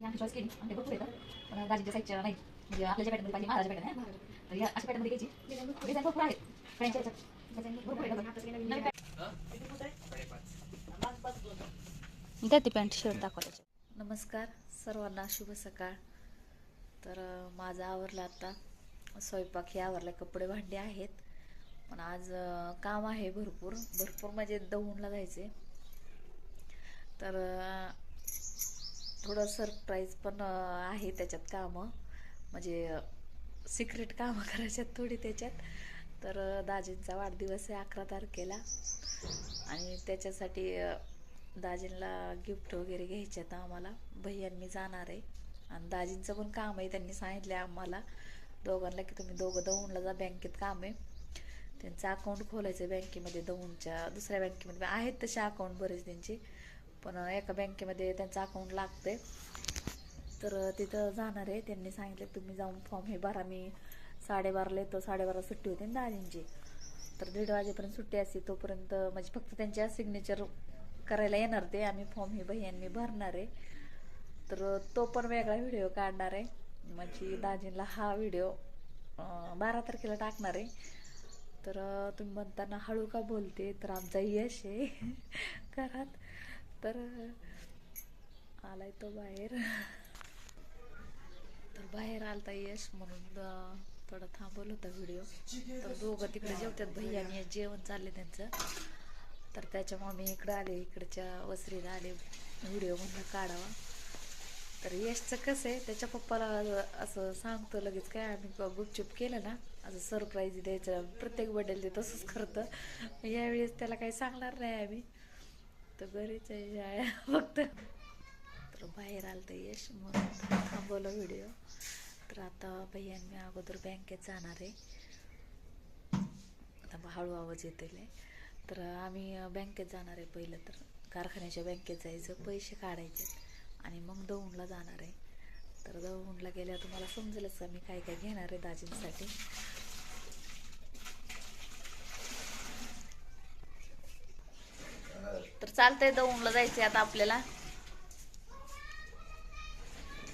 आमची चॉईस केली आणि ते भरपूर येतं पण दाजीच्या साईजच्या नाही म्हणजे आपल्या ज्या पॅटर्नमध्ये पाहिजे महाराजा पॅटर्न आहे तर या अशा पॅटर्नमध्ये घ्यायची डिझाईन भरपूर आहेत फ्रेंडच्या याच्यात डिझाईन भरपूर आहेत नवीन द्या ती पॅन्ट शर्ट दाखवा त्याच्यात नमस्कार सर्वांना शुभ सकाळ तर माझं आवरलं आता. स्वयंपाक हे आवरलं. कपडे भांडे आहेत. पण आज काम आहे भरपूर. भरपूर म्हणजे दौंडला जायचे तर थोडं सरप्राईज पण आहे त्याच्यात कामं. म्हणजे सिक्रेट कामं करायच्यात थोडी त्याच्यात. तर दाजींचा वाढदिवस आहे अकरा तारखेला. आणि त्याच्यासाठी दाजींला गिफ्ट वगैरे घ्यायचे आहेत आम्हाला. भैयांनी जाणार आहे. आणि दाजींचं पण काम आहे त्यांनी सांगितलं आहे आम्हाला. दोघांना की तुम्ही दोघं दौंडला जा बँकेत काम आहे. त्यांचं अकाउंट खोलायचं आहे बँकेमध्ये दौंडच्या दुसऱ्या बँकेमध्ये. आहेत तसे अकाउंट बरेच त्यांचे. पण एका बँकेमध्ये त्यांचं अकाउंट लागतंय. तर तिथं जाणार आहे. त्यांनी सांगितलं तुम्ही जाऊन फॉर्म हे बारा मी साडेबाराला येतो. साडेबारा सुट्टी होती ना दाजींची. तर दीड वाजेपर्यंत सुट्टी असते. तोपर्यंत म्हणजे फक्त त्यांच्या सिग्नेचर करायला येणार ते. आम्ही फॉर्म हे मी भरणार आहे. तर तो पण वेगळा व्हिडिओ काढणार आहे. म्हणजे दाजींला हा व्हिडिओ बारा तारखेला टाकणार आहे. तर तुम्ही म्हणताना हळू का बोलते? तर आमचा यश आहे. घरात तर आलाय तो बाहेर. तर बाहेर आलता यश म्हणून थोडा थांबवलं होता व्हिडिओ तर दोघं तिकडे जेवतात भैया आणि जेवण चालले त्यांचं. तर त्याच्यामुळे मी इकडं आले इकडच्या वसरीला आले. व्हिडिओ म्हणून काढावा. तर यशचं कसं आहे त्याच्या पप्पाला असं सांगतो लगेच काय आम्ही गुपचूप केलं ना असं सरप्राईज द्यायचं प्रत्येक बड्डेला ते तसंच करतं. यावेळेस त्याला काही सांगणार नाही आम्ही. तर घरीच आहे शाळा फक्त. तर बाहेर आलं तर यश म्हणून थांबवलं व्हिडिओ तर आता भैयान मी अगोदर बँकेत जाणार आहे. आता हळू आवाज येतेले तर आम्ही बँकेत जाणार आहे पहिलं तर. कारखान्याच्या बँकेत जायचं पैसे काढायचे आणि मग दौंडला जाणार आहे. तर दौंडला गेल्यावर तुम्हाला समजेलच का मी काय काय घेणार आहे दाजींसाठी तर चालतंय दौंडला जायचंय आता आपल्याला.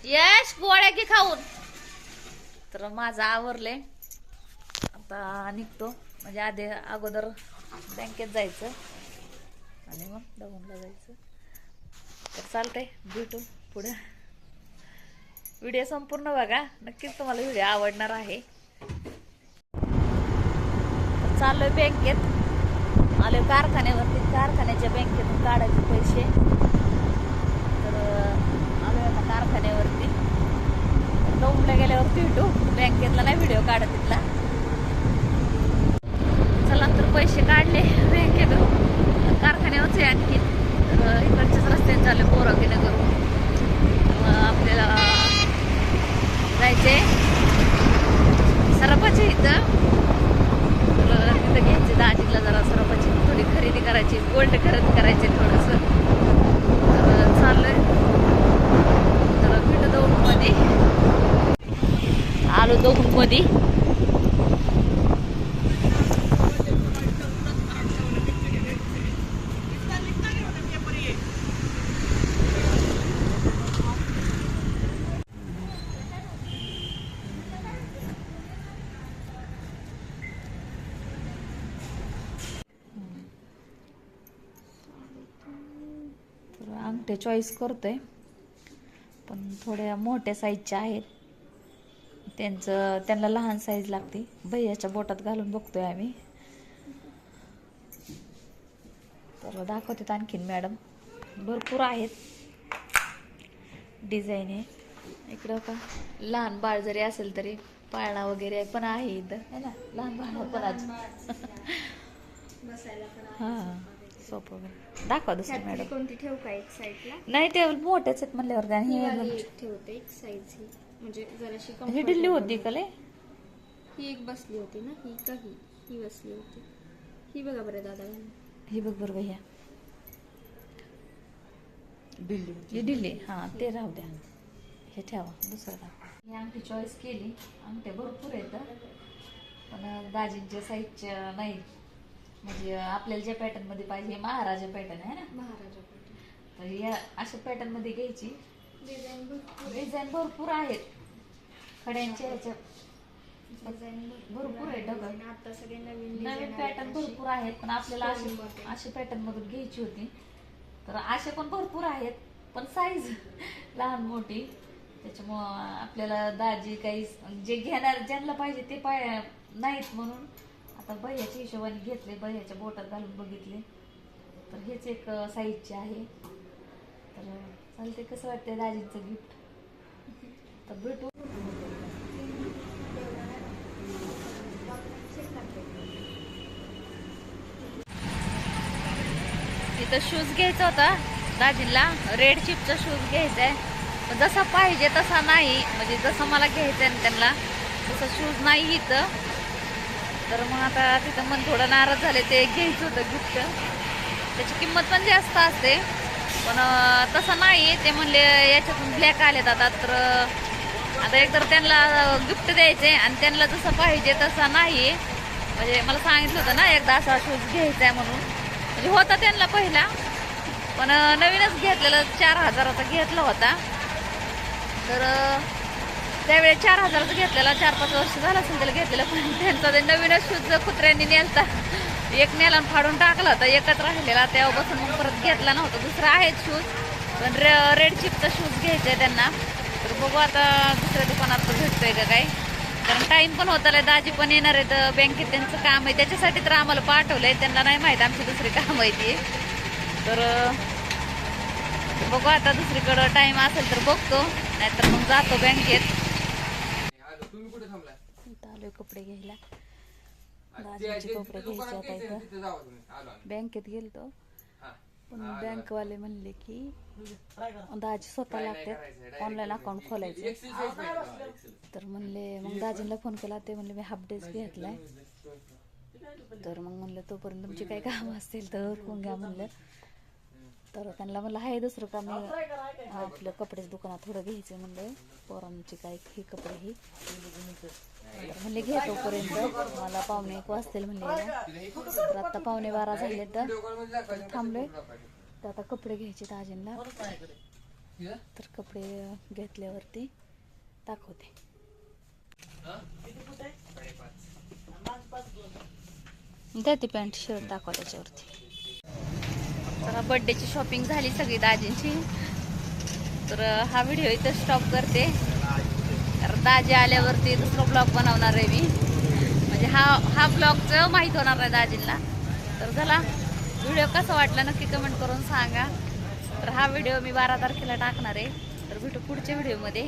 यश गोळ्या की खाऊन. तर माझं आवरले आता निघतो. म्हणजे आधी अगोदर बँकेत जायचं. आणि मग दौंडला जायचं. तर चालतंय भेटू पुढे. व्हिडिओ संपूर्ण बघा. नक्कीच तुम्हाला व्हिडिओ आवडणार आहे. चाललोय बँकेत. आले कारखान्यावरती. कारखान्याच्या बँकेतून काढायचे पैसे. तर आलो आता कारखान्यावरती. दौंडला गेल्यावर भेटू. बँकेतला नाही व्हिडिओ काढत तिथला. चला तर पैसे काढले बँकेतून. कारखान्यावरच आहे आणखी. तर इकडच्याच रस्त्याने झाले बोराकी नगर आपल्याला जायचे सरपाची इथं तर तिथं घ्यायचे दाजीला जरा सरपाची थोडी खरेदी करायची गोल्ड खरेदी करायची थोडंसं तर चाललोय तर भेटू दौंडमध्ये आलो दौंडमध्ये तर अंगठे चॉईस करतोय. पण थोड्या मोठ्या साईजच्या आहेत. त्यांचं त्यांना लहान साईज लागते. भैयाच्या बोटात घालून बघतोय आम्ही. तर दाखवते आणखीन मॅडम. भरपूर आहेत. डिझाईन आहे इकडं का लहान बाळ जरी असेल तरी पाळणा वगैरे पण आहे इथं. है ना? लहान बाळ पण आज. हां. सोपं वगैरे दाखवा दुसरं मॅडम. कोणती ठेवू का एक साईडला? नाही ते मोठेच आहेत म्हणल्यावर काय ही हे वाली एक ठेवते एक साईज ही. म्हणजे जराशी ही comfortable दिल्ली होती. का लय? ही एक बसली होती ना ही का ही? ही बसली होती. ही बघा बरं दादा. ही बघ बरं भैया. ही दिल्ली हां ते राहू द्या. हे ठेवा दुसरं दाखवा. ही अंगठी चॉईस केली. अंगठ्या भरपूर आहेत पण दाजींच्या साईजच्या नाही. म्हणजे आपल्याला ज्या पॅटर्नमध्ये पाहिजे हे महाराजा पॅटर्न आहे ना? महाराजा तर या अशा पॅटर्नमध्ये घ्यायची. डिझाईन भरपूर डिझाईन भरपूर आहेत. खड्यांच्या ह्याच्या. डिझाईन भरपूर आहे. डबल. आता सगळे नवीन नवीन design पॅटर्न आलेत असे. भरपूर आहेत पण आपल्याला असे मध्ये. असे पॅटर्न मधून घ्यायची होती. तर असे पण भरपूर आहेत पण साईज लहान मोठी. त्याच्यामुळं आपल्याला दाजी काही जे घेणार ज्यांना पाहिजे ते पाय नाहीत म्हणून आता बह्याच्या हिशोबाने घेतले बह्याच्या बोटात घालून बघितले. तर हेच एक साईजचे आहे. तर चालते कसं वाटतंय दाजींचं गिफ्ट तर भेटू. तिथं शूज घ्यायचा होता दाजींला रेड चिपचा शूज घ्यायचा आहे पण जसा पाहिजे तसा नाही. म्हणजे जसं मला घ्यायचं आहे ना त्यांना तसं शूज नाही इथं. तर मग आता तिथं मन थोडं नाराज झाले ते घ्यायचं होतं गिफ्ट त्याची किंमत पण जास्त असते. पण तसं नाही ते म्हणले याच्यातून ब्लॅक आलेत आता. तर आता एकतर त्यांना गिफ्ट द्यायचे आणि त्यांना जसं पाहिजे तसं नाही म्हणजे मला सांगितलं होतं ना एकदा असा शूज घ्यायचा आहे म्हणून. म्हणजे होता त्यांना पहिला. पण नवीनच घेतलेलं चार हजाराचा घेतला होता. तर त्यावेळेस चार हजाराचा घेतलेला चार पाच वर्ष झालं असेल त्याला घेतलेलं पण त्यांचा ते नवीनच शूज कुत्र्यांनी नेलता. एक नेला फाडून टाकला होता एकच राहिलेला तेव्हापासून मग परत घेतला नव्हता. दुसरा आहे शूज पण रे रेड चिपचा शूज घ्यायचा आहे त्यांना. तर बघू आता दुसऱ्या दुकानात भेटतोय का काय. कारण टाईम पण होता दाजी पण येणार आहेत बँकेत त्यांचं काम आहे. त्याच्यासाठी तर आम्हाला पाठवलंय त्यांना नाही माहीत आमची दुसरी काम आहे ती. तर बघू आता दुसरीकडं टाईम असेल तर बघतो नाहीतर मग जातो बँकेत तुम्ही कुठे थांबलाय? इथं आलोय कपडे घ्यायला. ते- कपडे घ्यायचे आता इथं. तिथं जावा तुम्ही. आलो आम्ही. बँकेत गेलतो. हा. पण बँकवाले म्हणले की दाजी स्वतः लागतात. ऑनलाईन अकाउंट खोलायचं. पाहिजे. तर म्हणले मग दाजींना फोन केला ते म्हणले मी हाफ डेज घेतलाय. तर मग म्हणलं तोपर्यंत तुमची काही काम असतील तर फोन घ्या म्हणलं. तर त्यांना म्हणलं आहे दुसरं काम मी आपलं कपड्याच्या दुकानात थोडं घ्यायचं म्हणलं. पोरांची काय हे कपडे हे. म्हणले घ्या तोपर्यंत. मला पावणे एक वाजतील म्हणले तर आता पावणे बारा झाले तर थांबले तर आता कपडे घ्यायचे दाजींना तर कपडे घेतल्यावरती दाखवते. द्या ती पॅन्ट शर्ट दाखवा त्याच्यावरती. तर बर्थडेची शॉपिंग झाली सगळी दाजींची. तर हा व्हिडिओ इथं स्टॉप करते. कारण दाजी आल्यावरती दुसरा ब्लॉग बनवणार आहे मी. म्हणजे हा हा ब्लॉगचं माहीत होणार आहे दाजींना. तर चला व्हिडिओ कसा वाटला नक्की कमेंट करून सांगा. तर हा व्हिडिओ मी बारा तारखेला टाकणार आहे. तर भेटू पुढच्या व्हिडिओमध्ये